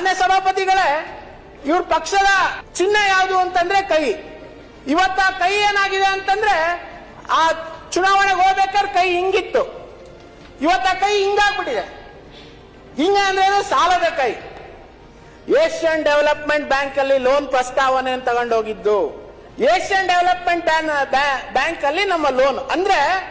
ಮಾನ್ಯ ಸಭಾಪತಿಗಳೇ, ಇವ್ರ ಪಕ್ಷದ ಚಿಹ್ನೆ ಯಾವುದು ಅಂತಂದ್ರೆ ಕೈ ಇವತ್ತ ಕೈ ಏನಾಗಿದೆ ಅಂತಂದ್ರೆ, ಆ ಚುನಾವಣೆಗೆ ಹೋಗ್ಬೇಕಾದ್ರೆ ಕೈ ಹಿಂಗಿತ್ತು. ಇವತ್ತ ಕೈ ಹಿಂಗಾಗ್ಬಿಟ್ಟಿದೆ. ಹಿಂಗ ಅಂದ್ರೆ? ಸಾಲದ ಕೈ ಏಷ್ಯನ್ ಡೆವಲಪ್ಮೆಂಟ್ ಬ್ಯಾಂಕ್ ಅಲ್ಲಿ ಲೋನ್ ಪ್ರಸ್ತಾವನೆ ತಗೊಂಡೋಗಿದ್ದು. ಏಷ್ಯನ್ ಡೆವಲಪ್ಮೆಂಟ್ ಬ್ಯಾಂಕ್ ಅಲ್ಲಿ ನಮ್ಮ ಲೋನ್. ಅಂದ್ರೆ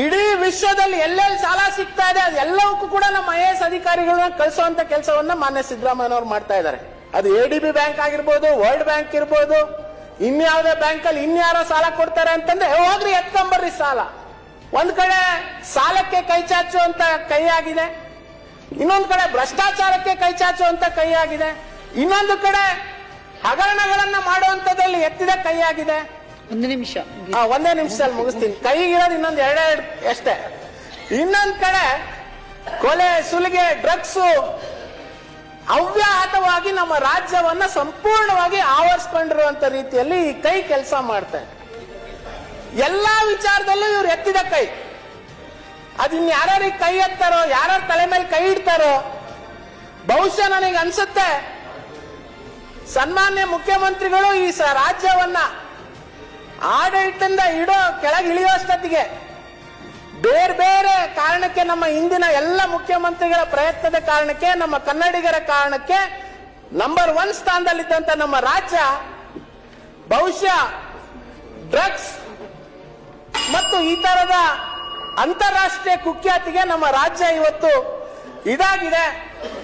ಇಡೀ ವಿಶ್ವದಲ್ಲಿ ಎಲ್ಲೆಲ್ಲಿ ಸಾಲ ಸಿಗ್ತಾ ಇದೆ ಅದೆಲ್ಲವಕ್ಕೂ ಕೂಡ ನಮ್ಮ ಐ ಎಸ್ ಅಧಿಕಾರಿಗಳನ್ನ ಕಳಿಸುವಂತ ಕೆಲಸವನ್ನ ಮಾನ್ಯ ಸಿದ್ದರಾಮಯ್ಯನವರು ಮಾಡ್ತಾ ಇದ್ದಾರೆ. ಅದು ಎ ಡಿ ಬಿ ಬ್ಯಾಂಕ್ ಆಗಿರ್ಬೋದು ವರ್ಲ್ಡ್ ಬ್ಯಾಂಕ್ ಇರ್ಬೋದು, ಇನ್ಯಾವುದೇ ಬ್ಯಾಂಕ್ ಅಲ್ಲಿ ಇನ್ಯಾರೋ ಸಾಲ ಕೊಡ್ತಾರೆ ಅಂತಂದ್ರೆ ಹೋಗ್ರಿ ಎತ್ಕೊಂಬರ್ರಿ ಸಾಲ. ಒಂದ್ ಕಡೆ ಸಾಲಕ್ಕೆ ಕೈ ಚಾಚುವಂತ ಕೈ ಆಗಿದೆ, ಇನ್ನೊಂದು ಕಡೆ ಭ್ರಷ್ಟಾಚಾರಕ್ಕೆ ಕೈ ಚಾಚುವಂತ ಕೈ ಆಗಿದೆ, ಇನ್ನೊಂದು ಕಡೆ ಹಗರಣಗಳನ್ನ ಮಾಡುವಂತದಲ್ಲಿ ಎತ್ತಿದ ಕೈ ಆಗಿದೆ. ಒಂದು ನಿಮಿಷ. ಒಂದೇ ನಿಮಿಷದಲ್ಲಿ ಮುಗಿಸ್ತೀನಿ. ಕೈಗಿರೋದು ಇನ್ನೊಂದು ಎರಡೇ ಅಷ್ಟೇ. ಇನ್ನೊಂದ್ ಕಡೆ ಕೊಲೆ, ಸುಲಿಗೆ, ಡ್ರಗ್ಸು ಅವ್ಯಾಹತವಾಗಿ ನಮ್ಮ ರಾಜ್ಯವನ್ನ ಸಂಪೂರ್ಣವಾಗಿ ಆವರಿಸ್ಕೊಂಡಿರುವಂತ ರೀತಿಯಲ್ಲಿ ಈ ಕೈ ಕೆಲಸ ಮಾಡ್ತಾರೆ ಎಲ್ಲಾ ವಿಚಾರದಲ್ಲೂ ಇವ್ರು ಎತ್ತಿದ ಕೈ. ಅದಿನ್ ಯಾರ್ಯಾರಿಗೆ ಕೈ ಎತ್ತಾರೋ, ಯಾರ್ಯಾರ ತಲೆ ಮೇಲೆ ಕೈ ಇಡ್ತಾರೋ, ಬಹುಶಃ ನನಗೆ ಅನ್ಸುತ್ತೆ, ಸನ್ಮಾನ್ಯ ಮುಖ್ಯಮಂತ್ರಿಗಳು ಈ ರಾಜ್ಯವನ್ನ ಆಡಳಿತದಿಂದ ಇಡೋ ಕೆಳಗೆ ಇಳಿಯೋಷ್ಟೊತ್ತಿಗೆ ಬೇರೆ ಬೇರೆ ಕಾರಣಕ್ಕೆ ನಮ್ಮ ಹಿಂದಿನ ಎಲ್ಲ ಮುಖ್ಯಮಂತ್ರಿಗಳ ಪ್ರಯತ್ನದ ಕಾರಣಕ್ಕೆ, ನಮ್ಮ ಕನ್ನಡಿಗರ ಕಾರಣಕ್ಕೆ ನಂಬರ್ ಒನ್ ಸ್ಥಾನದಲ್ಲಿದ್ದಂತ ನಮ್ಮ ರಾಜ್ಯ ಬಹುಶಃ ಡ್ರಗ್ಸ್ ಮತ್ತು ಈ ತರದ ಅಂತಾರಾಷ್ಟ್ರೀಯ ಕುಖ್ಯಾತಿಗೆ ನಮ್ಮ ರಾಜ್ಯ ಇವತ್ತು ಇದಾಗಿದೆ.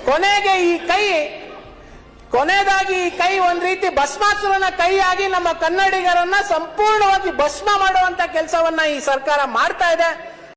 ಕೊನೆಗೆ ಈ ಕೈ ಕೊನೆಯದಾಗಿ ಈ ಕೈ ಒಂದ್ ರೀತಿ ಭಸ್ಮಾಸುರನ ಕೈಯಾಗಿ ನಮ್ಮ ಕನ್ನಡಿಗರನ್ನ ಸಂಪೂರ್ಣವಾಗಿ ಭಸ್ಮ ಮಾಡುವಂತ ಕೆಲಸವನ್ನ ಈ ಸರ್ಕಾರ ಮಾಡ್ತಾ ಇದೆ.